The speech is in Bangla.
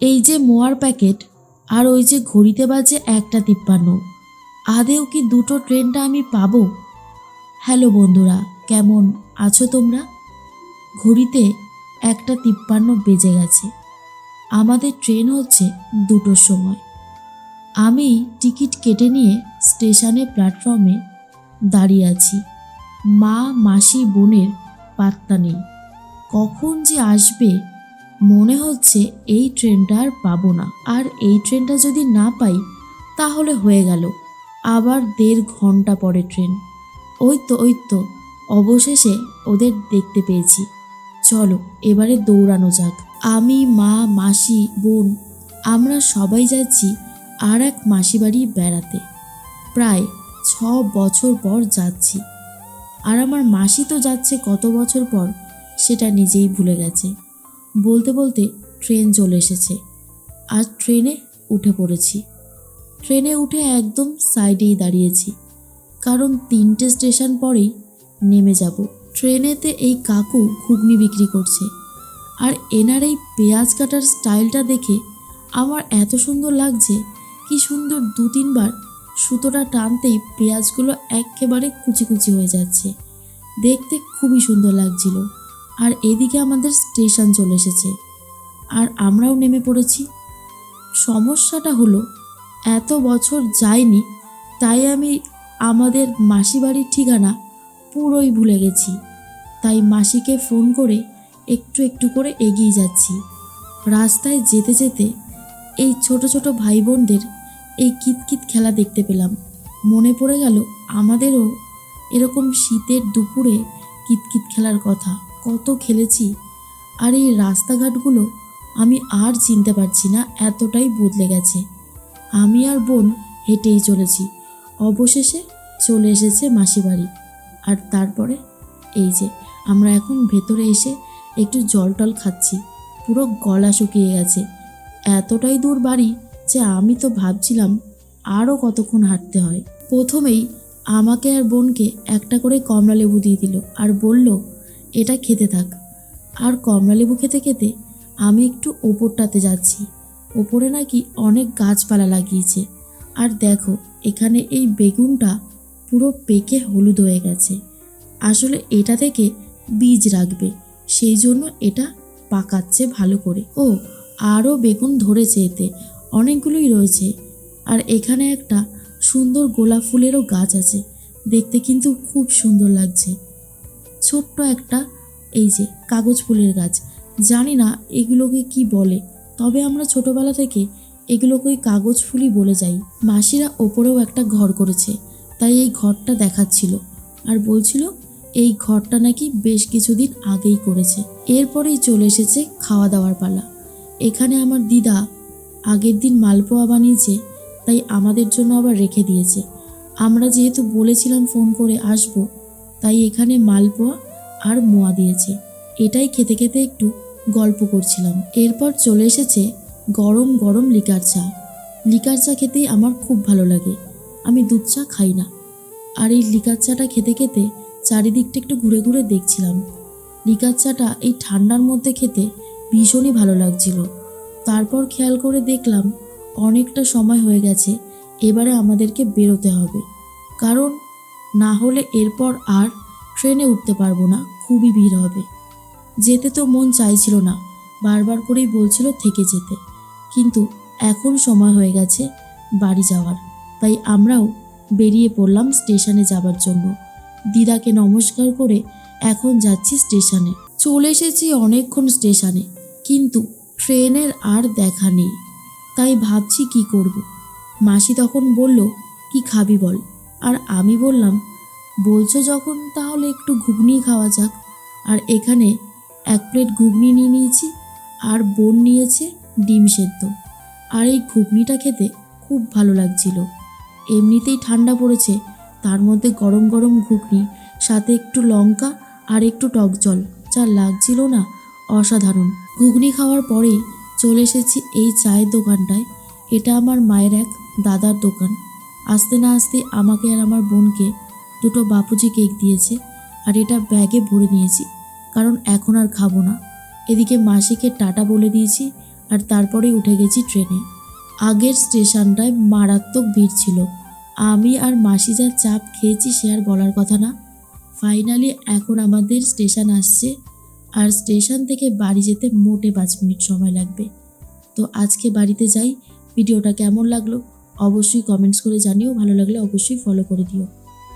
এই যে মোয়ার প্যাকেট আর ওই যে ঘড়িতে বাজে একটা তিপ্পান্ন। আদেও কি দুটো ট্রেনটা আমি পাবো? হ্যালো বন্ধুরা, কেমন আছো তোমরা? ঘড়িতে একটা তিপ্পান্ন বেজে গেছে। আমাদের ট্রেন হচ্ছে দুটোর সময়। আমি টিকিট কেটে নিয়ে স্টেশনে প্ল্যাটফর্মে দাঁড়িয়ে আছি। মা, মাসি, বোনের পাত্তা নেই। কখন যে আসবে মনে হচ্ছে এই ট্রেনটা আর পাবো না। আর এই ট্রেনটা যদি না পাই, তাহলে হয়ে গেল। আবার দেড় ঘণ্টা পরে ট্রেন। ওই তো ওই তো, অবশেষে ওদের দেখতে পেয়েছি। চলো, এবারে দৌড়ানো যাক। আমি, মা, মাসি, বোন, আমরা সবাই যাচ্ছি আর এক মাসি বাড়ি বেড়াতে। প্রায় ছ বছর পর যাচ্ছি। আর আমার মাসি তো যাচ্ছে কত বছর পর, সেটা নিজেই ভুলে গেছে। বলতে বলতে ট্রেন চলে এসেছে। আর ট্রেনে উঠে পড়েছি। ট্রেনে উঠে একদম সাইডেই দাঁড়িয়েছি। কারণ তিনটে স্টেশন পরেই নেমে যাব। ট্রেনেতে এই কাকু ঘুগনি বিক্রি করছে। আর এনার এই পেঁয়াজ কাটার স্টাইলটা দেখে আমার এত সুন্দর লাগছে কি সুন্দর দু তিনবার সুতোটা টানতেই পেঁয়াজগুলো একেবারে কুচি কুচি হয়ে যাচ্ছে। দেখতে খুবই সুন্দর লাগছিল। আর এদিকে আমাদের স্টেশন চলে এসেছে। আর আমরাও নেমে পড়েছি। সমস্যাটা হলো, এত বছর যাইনি, তাই আমি আমাদের মাসি বাড়ির ঠিকানা পুরোই ভুলে গেছি। তাই মাসিকে ফোন করে একটু একটু করে এগিয়ে যাচ্ছি। রাস্তায় যেতে যেতে এই ছোট ছোট ভাই বোনদের এই কিতকিত খেলা দেখতে পেলাম। মনে পড়ে গেল আমাদেরও এরকম শীতের দুপুরে কিতকিত খেলার কথা। কত খেলেছি। আর এই রাস্তাঘাটগুলো আমি আর চিনতে পারছি না, এতটাই বদলে গেছে। আমি আর বোন হেঁটেই চলেছি। অবশেষে চলে এসেছে মাসি বাড়ি। আর তারপরে এই যে, আমরা এখন ভেতরে এসে একটু জল টল খাচ্ছি। পুরো গলা শুকিয়ে গেছে। এতটাই দূর বাড়ি যে আমি তো ভাবছিলাম আরও কতক্ষণ হাঁটতে হয়। প্রথমেই আমাকে আর বোনকে একটা করে কমলা লেবু দিয়ে দিল আর বলল এটা খেতে থাক। আর কমলা লেবু খেতে খেতে আমি একটু ওপরটাতে যাচ্ছি। ওপরে নাকি অনেক গাছপালা লাগিয়েছে। আর দেখো, এখানে এই বেগুনটা পুরো পেকে হলুদ হয়ে গেছে। আসলে এটা থেকে বীজ রাখবে, সেই জন্য এটা পাকাচ্ছে ভালো করে। ও, আরও বেগুন ধরেছে এতে, অনেকগুলোই রয়েছে। আর এখানে একটা সুন্দর গোলাপ ফুলেরও গাছ আছে, দেখতে কিন্তু খুব সুন্দর লাগছে। ছোট্ট একটা, এই যে, কাগজ ফুলের গাছ। জানি না এগুলোকে কি বলে, তবে আমরা ছোটবেলা থেকে এগুলোকে ওই কাগজ ফুলই বলে যাই। মাসিরা ওপরেও একটা ঘর করেছে, তাই এই ঘরটা দেখাচ্ছিল। আর বলছিল, এই ঘরটা নাকি বেশ কিছুদিন আগেই করেছে। এরপরেই চলে এসেছে খাওয়া দাওয়ার পালা। এখানে আমার দিদা আগের দিন মালপোয়া বানিয়েছে, তাই আমাদের জন্য আবার রেখে দিয়েছে। আমরা যেহেতু বলেছিলাম ফোন করে আসব তাই এখানে মালপোয়া আর মোয়া দিয়েছে। এটাই খেতে খেতে একটু গল্প করছিলাম। এরপর চলে এসেছে গরম গরম লিকার চা। লিকার চা খেতেই আমার খুব ভালো লাগে। আমি দুধ চা খাই না। আর এই লিকার চাটা খেতে খেতে চারিদিকটা একটু ঘুরে ঘুরে দেখছিলাম। লিকার চাটা এই ঠান্ডার মধ্যে খেতে ভীষণই ভালো লাগছিল। তারপর খেয়াল করে দেখলাম অনেকটা সময় হয়ে গেছে, এবারে আমাদেরকে বেরোতে হবে। কারণ না হলে এরপর আর ট্রেনে উঠতে পারব না, খুবই ভিড় হবে। যেতে তো মন চাইছিল না, বারবার করেই বলছিল থেকে যেতে। কিন্তু এখন সময় হয়ে গেছে বাড়ি যাওয়ার, তাই আমরাও বেরিয়ে পড়লাম স্টেশনে যাবার জন্য। দিদাকে নমস্কার করে এখন যাচ্ছি স্টেশনে। চলে এসেছি অনেকক্ষণ স্টেশনে, কিন্তু ট্রেনের আর দেখা নেই। তাই ভাবছি কি করব। মাসি তখন বলল, কি খাবি বল? আর আমি বললাম, বলছো যখন, তাহলে একটু ঘুগনি খাওয়া যাক। আর এখানে এক প্লেট ঘুগনি নিয়ে নিয়েছি, আর বোন নিয়েছে ডিম সেদ্ধ। আর এই ঘুগনিটা খেতে খুব ভালো লাগছিল। এমনিতেই ঠান্ডা পড়েছে, তার মধ্যে গরম গরম ঘুগনি, সাথে একটু লঙ্কা আর একটু টক জল, যা লাগছিল না অসাধারণ। ঘুগনি খাওয়ার পরেই চলে এসেছি এই চায়ের দোকানটায়। এটা আমার মায়ের এক দাদার দোকান। আসতে না আসতে আমাকে আর আমার বোনকে দুটো বাপুজি কেক দিয়েছে আর এটা ব্যাগে ভরে নিয়েছি, কারণ এখন আর খাব না। এদিকে মাসিকে টাটা বলে দিয়েছি আর তারপরেই উঠে গেছি ট্রেনে। আগের স্টেশনটায় মারাত্মক ভিড় ছিল। আমি আর মাসি যা চাপ খেয়েছি সে আর বলার কথা না। ফাইনালি এখন আমাদের স্টেশন আসছে আর স্টেশন থেকে বাড়ি যেতে মোটে পাঁচ মিনিট সময় লাগবে। তো আজকে বাড়িতে যাই, ভিডিওটা কেমন লাগল? অবশ্যই কমেন্টস করে জানিও ভালো লাগলে অবশ্যই ফলো করে দিও।